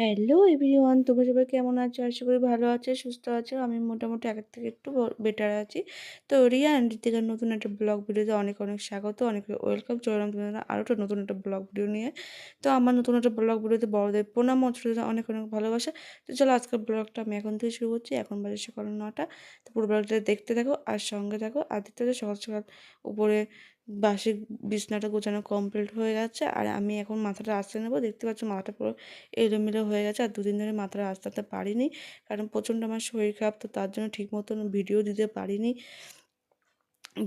Hello everyone তোমরা সবাই কেমন আছো? আশা করি ভালো আছো, সুস্থ আছো। আমি মোটামুটি আগের থেকে একটু বেটার আছি। তো রিয়া অ্যান্ড ঋতিকার নতুন একটা ব্লগ ভিডিওতে অনেক অনেক স্বাগত, অনেক ওয়েলকাম চললাম তোমাদের আরও একটা নতুন একটা ব্লগ ভিডিও নিয়ে তো আমার নতুন একটা ব্লগ ভিডিওতে বড়দের প্রণাম ছোটদের অনেক অনেক ভালোবাসা। তো চলো আজকের ব্লগটা আমি এখন থেকে শুরু করছি। এখন বাজে সকাল নটা তো পুরো ব্লগটা দেখতে থাকো আর সঙ্গে থাকো। আর দেখতে সকাল সকাল উপরে বাসি বিছনাটা গোছানো কমপ্লিট হয়ে গেছে আর আমি এখন মাথাটা আসতে নেব। দেখতে পাচ্ছ মাথাটা পুরো এলোমেলো হয়ে গেছে আর দুদিন ধরে মাথাটা আসতে পারিনি। কারণ প্রচণ্ড আমার শরীর খারাপ তো তার জন্য ঠিক মতন ভিডিও দিতে পারিনি।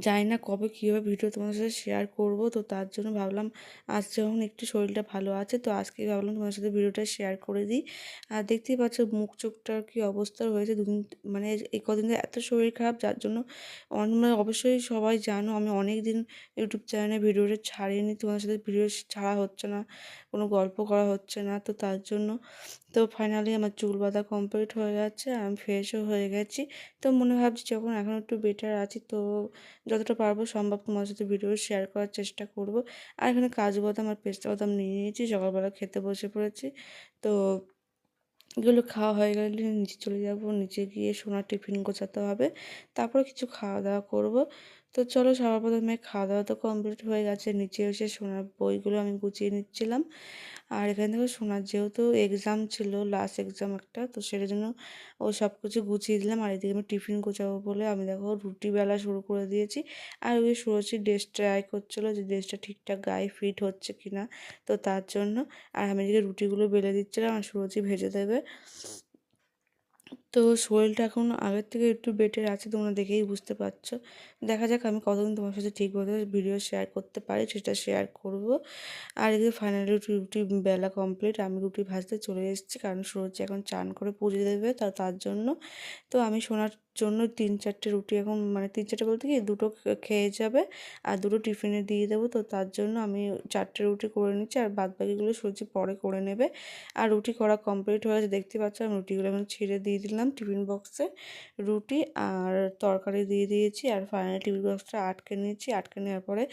জানি না কবে কীভাবে ভিডিও তোমাদের সাথে শেয়ার করব। তো তার জন্য ভাবলাম, আজ যখন একটু শরীরটা ভালো আছে, তো আজকে ভাবলাম তোমাদের সাথে ভিডিওটা শেয়ার করে দিই। আর দেখতেই পাচ্ছ মুখ চোখটার কী অবস্থা হয়েছে দুদিন মানে এই কদিন এত শরীর খারাপ, যার জন্য মানে অবশ্যই সবাই জানো আমি অনেক দিন ইউটিউব চ্যানেলে ভিডিওটা ছাড়িনি। তোমাদের সাথে ভিডিও ছাড়া হচ্ছে না, কোনো গল্প করা হচ্ছে না। তো তার জন্য তো ফাইনালি আমার চুল বাঁধা কমপ্লিট হয়ে যাচ্ছে আমি ফ্রেশও হয়ে গেছি। তো মনে ভাবছি যখন এখন একটু বেটার আছি, তো যতটা পারব সম্ভব তোমার সাথে ভিডিও শেয়ার করার চেষ্টা করব। আর এখানে কাজু বাদাম আর পেস্তা বাদাম নিয়ে নিয়েছি, সকালবেলা খেতে বসে পড়েছি। তো এগুলো খাওয়া হয়ে গেলে নিচে চলে যাব, নিচে গিয়ে সোনার টিফিন গোছাতে হবে, তারপরে কিছু খাওয়া দাওয়া করব। তো চলো সবার প্রথমে খাওয়া দাওয়া তো কমপ্লিট হয়ে গেছে। নিচে এসে সোনার বইগুলো আমি গুছিয়ে নিচ্ছিলাম। আর এখানে দেখো সোনার যেহেতু এক্সাম ছিল লাস্ট এক্সাম একটা, তো সেটার জন্য ও সব কিছু গুছিয়ে দিলাম। আর এদিকে আমি টিফিন গোছাবো বলে আমি দেখো রুটি বেলা শুরু করে দিয়েছি। আর ওই সুরজি ড্রেস ট্রাই করছিল যে ড্রেসটা ঠিকঠাক গায়ে ফিট হচ্ছে কি না তো তার জন্য। আর আমি এদিকে রুটিগুলো বেলে দিচ্ছিলাম আর সুরজি ভেজে দেবে। তো শরীরটা এখন আগের থেকে একটু বেটার আছে তোমরা দেখেই বুঝতে পারছ। দেখা যাক আমি কতদিন তোমার সাথে ঠিক মতো ভিডিও শেয়ার করতে পারি, সেটা শেয়ার করব। আর এদিকে ফাইনালি রুটি বেলা কমপ্লিট আমি রুটি ভাজতে চলে এসেছি, কারণ সূর্য এখন চান করে পুজো দেবে তা, তার জন্য। তো আমি শোনার জন্য তিন চারটে রুটি এখন মানে তিন চারটে বলতে কি, দুটো খেয়ে যাবে আর দুটো টিফিনে দিয়ে দেবো। তো তার জন্য আমি চারটে রুটি করে নিচ্ছি আর বাদ বাকিগুলো সূর্য পরে করে নেবে। আর রুটি করা কমপ্লিট হয়েছে দেখতে পাচ্ছ আমি রুটিগুলো এখন ছিঁড়ে দিয়ে দিলাম টিফিন বক্সে রুটি আর তরকারি দিয়ে দিয়েছি আর ফাইনালি টিফিন বক্সটা আটকে নিয়েছি। আটকে নেওয়ার পরে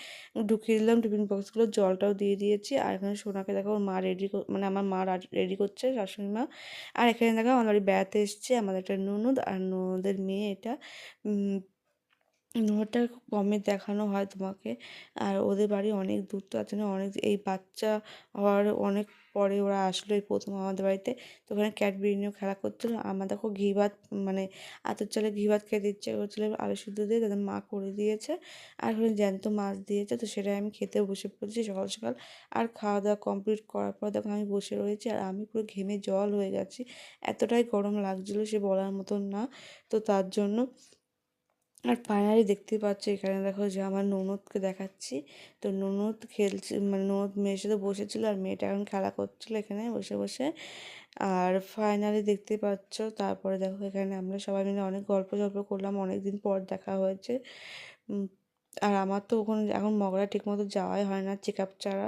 ঢুকিয়ে দিলাম টিফিন বক্সগুলো জলটাও দিয়ে দিয়েছি। আর এখানে সোনাকে দেখো মা রেডি মানে আমার মা রেডি করছে, শাশুড়ি মা। আর এখানে দেখো আমার বাড়ি বেড়াতে এসছে, আমাদের একটা ননদ। আর ননদের মেয়ে এটা নোংরাটা খুব কমে দেখানো হয় তোমাকে। আর ওদের বাড়ি অনেক দূর তো আছে অনেক, এই বাচ্চা হওয়ার অনেক পরে ওরা আসলো এই প্রথম আমাদের বাড়িতে। তো ওখানে ক্যাডবেরি নিয়েও খেলা করছিল। আমার দেখো ঘি ভাত মানে আতর চালে ঘি ভাত খেতে ইচ্ছে করছিল আলু সিদ্ধ দিয়ে তাদের মা করে দিয়েছে আর ওখানে জ্যান্ত মাছ দিয়েছে। তো সেটাই আমি খেতে বসে পড়েছি সকাল সকাল। আর খাওয়া দাওয়া কমপ্লিট করার পর দেখো আমি বসে রয়েছি আর আমি পুরো ঘেমে জল হয়ে গেছি। এতটাই গরম লাগছিল সে বলার মতন না। তো তার জন্য আর ফাইনালি দেখতেই পাচ্ছ, এখানে দেখো যে আমার ননদকে দেখাচ্ছি। তো ননদ খেলছে মানে ননদ মেয়ের সাথে বসেছিল আর মেয়েটা এখন খেলা করছিল এখানে বসে বসে। আর ফাইনালি দেখতেই পাচ্ছ, তারপরে দেখো এখানে আমরা সবাই মিলে অনেক গল্প টল্প করলাম অনেক দিন পর দেখা হয়েছে। আর আমার তো ওখানে এখন মগরা ঠিকমতো যাওয়াই হয় না চেক আপ ছাড়া।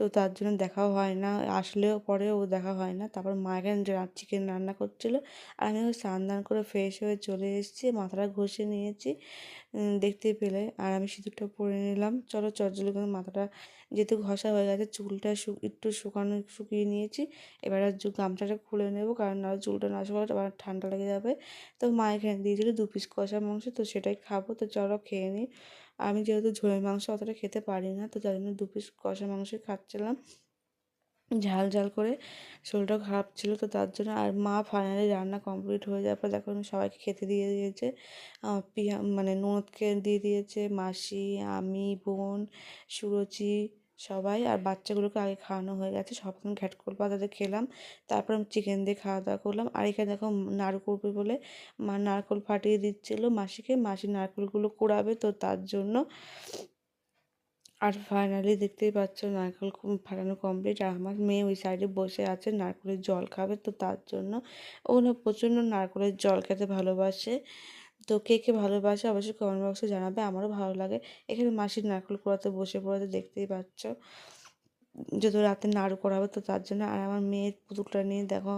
তো তার জন্য দেখাও হয় না। আসলেও পরেও দেখা হয় না। তারপর মা এখানে চিকেন রান্না করছিল, আর আমি স্নান দান করে ফ্রেশ হয়ে চলে এসেছি, মাথাটা ঘষে নিয়েছি দেখতে পেলে। আর আমি সিঁদুরটা পরে নিলাম। চলো চটজলে করে মাথাটা যেহেতু ঘষা হয়ে গেছে, চুলটা একটু শুকানো, শুকিয়ে নিয়েছি। এবার আর গামছাটা খুলে নেব, কারণ না চুলটা না শুকালে আবার ঠান্ডা লেগে যাবে। তো মা এখানে দিয়েছিল দু পিস কষা মাংস, তো সেটাই খাব। তো চলো খেয়ে নিই আমি যেহেতু ঝোলের মাংস অতটা খেতে পারি না, তো যার জন্য দু পিস কষা মাংসই খাচ্ছিলাম। ঝাল ঝাল করে শরীরটাও খারাপ ছিল, তো তার জন্য আর মা ফাইনালি রান্না কমপ্লিট হয়ে যাওয়ার পর দেখো আমি সবাইকে খেতে দিয়ে দিয়েছে। পিয়া মানে ননদকে দিয়ে দিয়েছে, মাসি, আমি, বোন, সুরচি সবাই আর বাচ্চাগুলোকে আগে খাওয়ানো হয়ে গেছে, সব ঘ্যাটকোল পাতাতে খেলাম। তারপর চিকেন দিয়ে খাওয়া দাওয়া করলাম। আর এখানে দেখো করবে বলে মা নারকোল ফাটিয়ে দিচ্ছিল মাসিকে। মাসি নারকোলগুলো কুড়াবে তো তার জন্য। আর ফাইনালি দেখতেই পাচ্ছ নারকেল ফাটানো কমপ্লিট আর আমার মেয়ে ওই সাইডে বসে আছে, নারকেলের জল খাবে তো তার জন্য। ও না প্রচণ্ড নারকেলের জল খেতে ভালোবাসে। তো কে কে ভালোবাসে অবশ্যই কমেন্ট বক্সে জানাবে, আমারও ভালো লাগে। এখানে মাসির নারকেল কুড়াতে বসে পড়াতে দেখতেই পাচ্ছ। যদি রাতে নাড়ু করাবে তো তার জন্য। আর আমার মেয়ের পুতুলটা নিয়ে দেখো,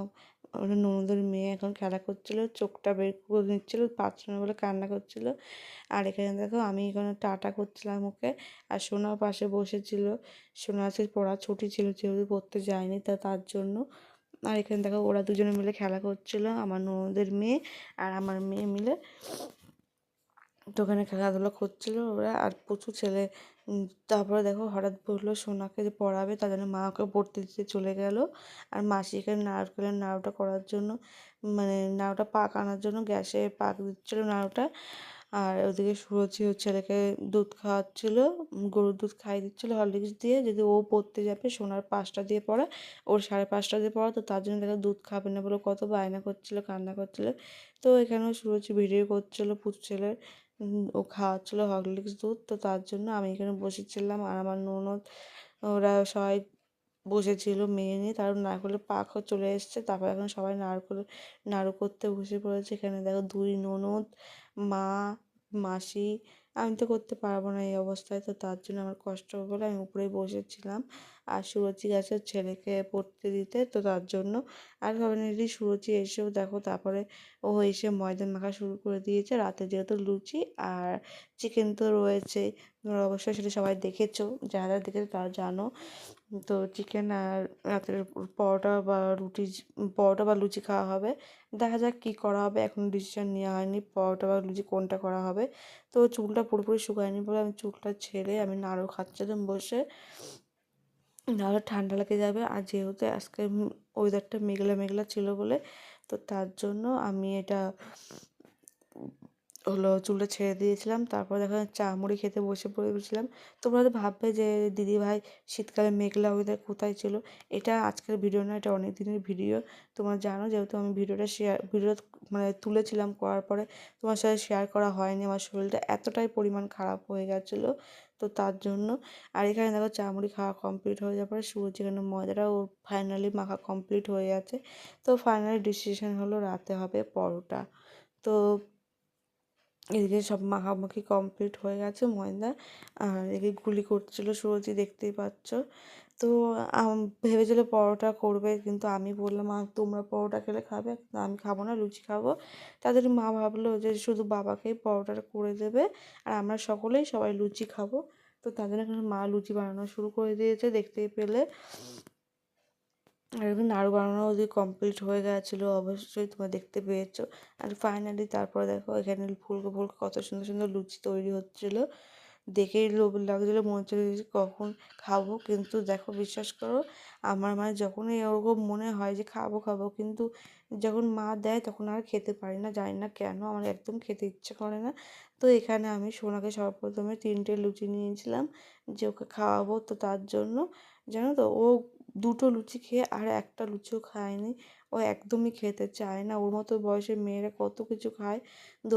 ওটা ননদের মেয়ে এখন খেলা করছিল, চোখটা বের করে নিচ্ছিল পাচ্ছিল বলে কান্না করছিল। আর এখানে দেখো, আমি এখানে টাটা করছিলাম ওকে। আর সোনাও পাশে বসেছিল। সোনা আজকে পড়া ছুটি ছিল, যেহেতু পড়তে যায়নি তা তার জন্য আর এখানে দেখো ওরা দুজনে মিলে খেলা করছিল, আমার ননদের মেয়ে আর আমার মেয়ে মিলে। তো ওখানে খেলাধুলা করছিল ওরা আর প্রচুর ছেলে। তারপরে দেখো হঠাৎ বলল সোনাকে যে পড়াবে, তার জন্য মা ওকে পড়তে দিতে চলে গেল। আর মাসি এখানে নারকেলের নাড়ুটা করার জন্য মানে নাড়ুটা পাক আনার জন্য গ্যাসে পাক দিচ্ছিল নাড়ুটা। আর ওদিকে সুরজি ওর ছেলেকে দুধ খাওয়াচ্ছিল, গরুর দুধ খাইয়ে দিচ্ছিল হরলিক্স দিয়ে। যদি ও পড়তে যাবে সোনার পাঁচটা দিয়ে পড়া, ওর সাড়ে পাঁচটা দিয়ে পড়া, তো তার জন্য দেখো দুধ খাবে না বলে কত বায়না করছিল, কান্না করছিল। তো এখানেও সুরজি ভিডিও করছিল পুচু ও খাওয়াচ্ছিল হরলিক্স দুধ। তো তার জন্য আমি এখানে বসেছিলাম আর আমার ননদ, ওরা সবাই বসেছিল মেয়ে নিয়ে। তার নারকেলের পাখও চলে এসছে, তারপর এখন সবাই নারকেল, নাড়ু করতে বসে পড়েছে। এখানে দেখো দুই ননদ মা, মাসি, আমি তো করতে পারব না এই অবস্থায়। তো তার জন্য আমার কষ্ট হবে বলে আমি উপরেই বসেছিলাম। আর সুরজি গেছে ছেলেকে পড়তে দিতে, তো তার জন্য। আর ফাইনালি সুরজি এসেও দেখো, তারপরে ও এসে ময়দা মাখা শুরু করে দিয়েছে। রাতে যেহেতু লুচি আর চিকেন তো রয়েছে। তোমরা অবশ্যই সেটা সবাই দেখেছ। যারা যারা দেখেছ তারা জানো। তো চিকেন আর রাতের পরোটা বা রুটি পরোটা বা লুচি খাওয়া হবে। দেখা যাক কী করা হবে। এখন ডিসিশন নেওয়া হয়নি পরোটা বা লুচি কোনটা করা হবে। তো চুলটা পুরোপুরি শুকায়নি বলে আমি চুলটা ছেড়ে আমি নাড়ু খাচ্ছিলাম বসে। নাহলে ঠান্ডা লেগে যাবে। আর যেহেতু আজকে ওয়েদারটা মেঘলা মেঘলা ছিল বলে, তো তার জন্য আমি এটা হলো চুলটা ছেড়ে দিয়েছিলাম। তারপর দেখো চা মুড়ি খেতে বসে পড়েছিলাম। তোমরা তো ভাববে যে দিদিভাই শীতকালে মেঘলা ওয়েদার কোথায় ছিল? এটা আজকের ভিডিও না, এটা অনেক দিনের ভিডিও তোমরা জানো যেহেতু আমি ভিডিওটা শেয়ার ভিডিও মানে তুলেছিলাম করার পরে তোমার সাথে শেয়ার করা হয়নি। আমার শরীরটা এতটাই পরিমাণ খারাপ হয়ে গেছিল, তো তার জন্য। আর এখানে দেখো চা মুড়ি খাওয়া কমপ্লিট হয়ে যাওয়ার পরে সুরজ এখানে ময়দাটা ও ফাইনালি মাখা কমপ্লিট হয়ে যাচ্ছে তো ফাইনালি ডিসিশন হলো রাতে হবে পরোটা। তো এদিকে সব মাখামাখি কমপ্লিট হয়ে গেছে ময়দা আর এদিকে গুলি করছিল সুরজি দেখতেই পাচ্ছ। তো ভেবেছিল পরোটা করবে কিন্তু আমি বললাম "মা, তোমরা পরোটা খেলে খাবে আমি খাব না লুচি খাব। তাদের মা ভাবলো যে শুধু বাবাকেই পরোটাটা করে দেবে আর আমরা সকলেই সবাই লুচি খাব। তো তাদের মা লুচি বানানো শুরু করে দিয়েছে দেখতেই পেলে। আর এমনি নাড়ু বানানো ওদিকে কমপ্লিট হয়ে গেছিল, অবশ্যই তোমরা দেখতে পেয়েছ। আর ফাইনালি তারপরে দেখো, এখানে ফুলকো ফুলকো কত সুন্দর সুন্দর লুচি তৈরি হচ্ছিল। দেখেই লোভ লাগছিল, মনে হচ্ছিল কখন খাব, কিন্তু দেখো, বিশ্বাস করো, আমার মানে যখনই ওরকম মনে হয় যে খাব খাব, কিন্তু যখন মা দেয় তখন আর খেতে পারি না, জানি না কেন, আমার একদম খেতে ইচ্ছে করে না। তো এখানে আমি সোনাকে সর্বপ্রথমে তিনটে লুচি নিয়েছিলাম, যে ওকে খাওয়াবো তো তার জন্য। জানো তো, ও দুটো লুচি খেয়ে আর একটা লুচিও খায়নি। ও একদমই খেতে চায় না। ওর মতো বয়সের মেয়েরা কত কিছু খায়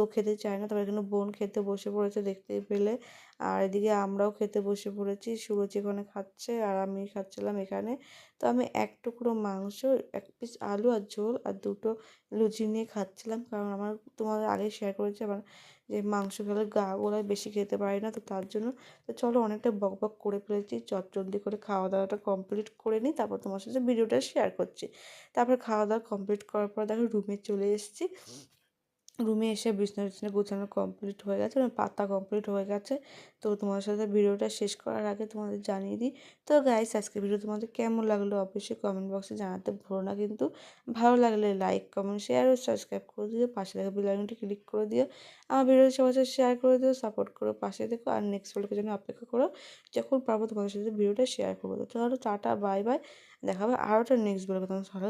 ও খেতে চায় না। তারপর এখানে বোন খেতে বসে পড়েছে দেখতেই পেলে। আর এদিকে আমরাও খেতে বসে পড়েছি। সুরজ এখানে খাচ্ছে আর আমি খাচ্ছিলাম এখানে। তো আমি এক টুকরো মাংস, এক পিস আলু আর ঝোল আর দুটো লুচি নিয়ে খাচ্ছিলাম। কারণ আমার তোমাদের আগে শেয়ার করেছি, আমার যে মাংস খেলে গা গোলায় বেশি খেতে পারি না, তো তার জন্য তো চলো অনেকটা বক বক করে ফেলেছি চটজলদি করে খাওয়া দাওয়াটা কমপ্লিট করে নিই, তারপর তোমার সাথে ভিডিওটা শেয়ার করছি। তারপর খাওয়া দাওয়া কমপ্লিট করার পর দেখো রুমে চলে এসেছি। রুমে এসে বিছনা টিছনা গোছানো কমপ্লিট হয়ে গেছে মানে পাতা কমপ্লিট হয়ে গেছে। তো তোমাদের সাথে ভিডিওটা শেষ করার আগে তোমাদের জানিয়ে দিই। তো গাইস আজকে ভিডিও তোমাদের কেমন লাগল অবশ্যই কমেন্ট বক্সে জানাতে ভুলো না কিন্তু ভালো লাগলে লাইক কমেন্ট শেয়ার ও সাবস্ক্রাইব করে দিও। পাশে থাকা বেল আইকনটি ক্লিক করে দিও। আমার ভিডিও সবার সাথে শেয়ার করে দিও সাপোর্ট করো, পাশে দেখো আর নেক্সট ভিডিওর জন্য অপেক্ষা করো। যখন পারব তোমাদের সাথে ভিডিওটা শেয়ার করব। তো চলো টাটা বাই বাই দেখাবে আরও একটা নেক্সট ভিডিও তোমার ভালো